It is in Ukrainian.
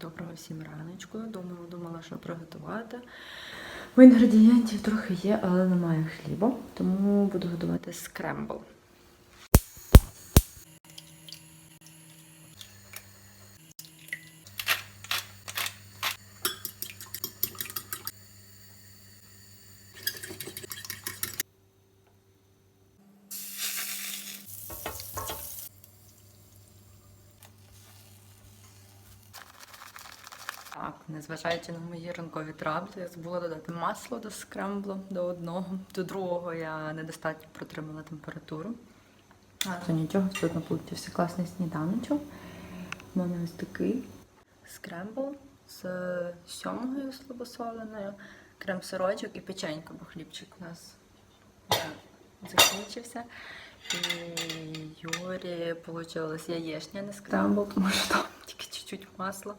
Доброго всім раночку. Думаю, думала, що приготувати. У інгредієнтів трохи є, але немає хліба, тому буду готувати скрембл. Так, незважаючи на мої ранкові травми, я забула додати масло до скремблу до одного. До другого я недостатньо протримала температуру. А то нічого, тут на получився класний сніданочок. У мене ось такий скрембл з сьомгою слабосоленою, крем-сирочок і печенька, бо хлібчик у нас закінчився. І Юрі вийшла яєчня, не скрембл, тому що там тільки чуть-чуть масла.